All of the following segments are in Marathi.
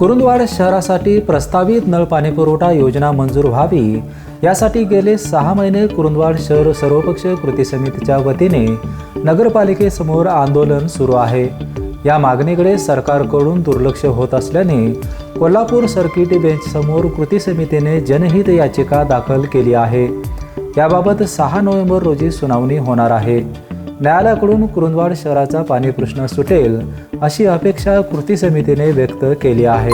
कुरुंदवाड शहरासाठी प्रस्तावित नळ पाणी पुरवठा योजना मंजूर व्हावी यासाठी गेले सहा महिने कुरुंदवाड शहर सर्वपक्षीय कृती समितीच्या वतीने नगरपालिकेसमोर आंदोलन सुरू आहे. या मागणीकडे सरकारकडून दुर्लक्ष होत असल्याने कोल्हापूर सर्किट बेंचसमोर कृती समितीने जनहित याचिका दाखल केली आहे. याबाबत सहा नोव्हेंबर रोजी सुनावणी होणार आहे. न्यायालयाकडून कुरुंदवाड शहराचा पाणी प्रश्न सुटेल अशी अपेक्षा कृती समितीने व्यक्त केली आहे.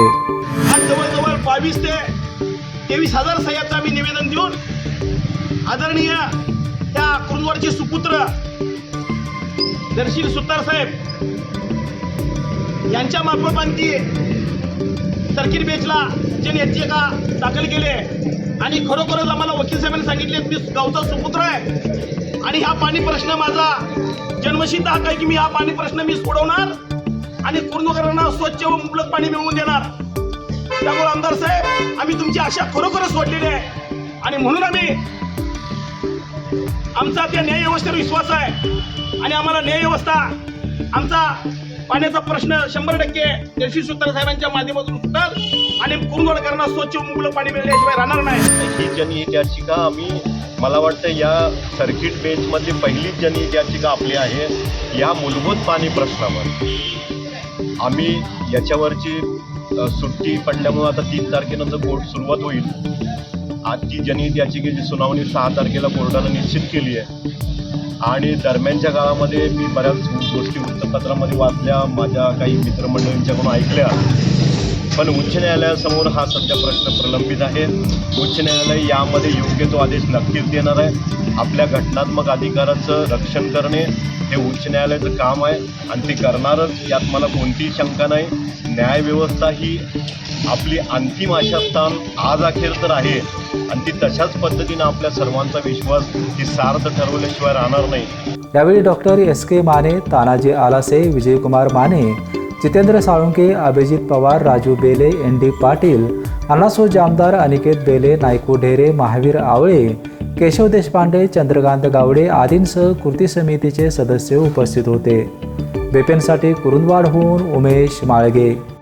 जवळजवळ बावीस ते तेवीस हजार सह्याचं आम्ही निवेदन देऊन आदरणीय त्या कुरुंदवाडचे सुपुत्र दर्शील सुतार साहेब यांच्या मार्फत आणखी सर्किट बेंचला जे याचिका दाखल केले आणि खरोखरच आम्हाला वकील साहेबांनी सांगितले मी गावचा सुपुत्र आहे. आणि हा पाणी प्रश्न माझा जन्मसिद्ध हक्क आहे की मी हा पाणी प्रश्न मी सोडवणार आणि कुरुंदकरांना स्वच्छ व मुबलक पाणी मिळवून देणार. त्यामुळे आमदार साहेब आम्ही तुमची आशा खरोखरच सोडलेली आहे. आणि म्हणून आम्ही आमचा त्या न्याय व्यवस्थेवर विश्वास आहे. आणि आम्हाला न्याय व्यवस्था आमचा पाण्याचा प्रश्न शंभर टक्के जयश्री सुतार साहेबांच्या माध्यमातून सुटेल आणि कुरुंदवाडकरांना स्वच्छ व मुबलक पाणी मिळाल्याशिवाय राहणार नाही. ही जनहित याचिका आम्ही मला वाटतं या सर्किट बेंचमधली पहिली जनहित याचिका आपली आहे या मूलभूत पाणी प्रश्नावर. आम्ही याच्यावरची सुट्टी पडल्यामुळं आता तीन तारखेनंतर कोर्ट सुरुवात होईल. आजची जनहित याचिकेची सुनावणी सहा तारखेला कोर्टानं निश्चित केली आहे. आणि दरम्यानच्या काळामध्ये मी बऱ्याच गोष्टी वृत्तपत्रामध्ये वाचल्या माझ्या काही मित्रमंडळींच्याकडून ऐकल्या. पण उच्च न्यायालयासमोर हा सध्या प्रश्न प्रलंबित आहे. उच्च न्यायालय यामध्ये योग्य तो आदेश नक्कीच देणार आहे. आपल्या घटनात्मक अधिकाराचं रक्षण करणे हे उच्च न्यायालयाचं काम आहे आणि ते करणारच यात मला कोणतीही शंका नाही. न्यायव्यवस्था ही आपली अंतिम आशास्थान आज अखेर तर आहे. आणि ती तशाच पद्धतीनं आपल्या सर्वांचा विश्वास ती सार्थ ठरवल्याशिवाय राहणार नाही. यावेळी doctor S K Mane Tanaji Alase Vijaykumar Mane Jitendra Salunke Abhijit Pawar Raju Bele N D Patil Anaso Jamdar Aniket Bele Nayku Dhere Mahavir Awale Keshav Deshpande Chandrakant Gawade आदींसह कृती समितीचे सदस्य उपस्थित होते. बेपेनसाठी कुरुंदवाडहून उमेश माळगे.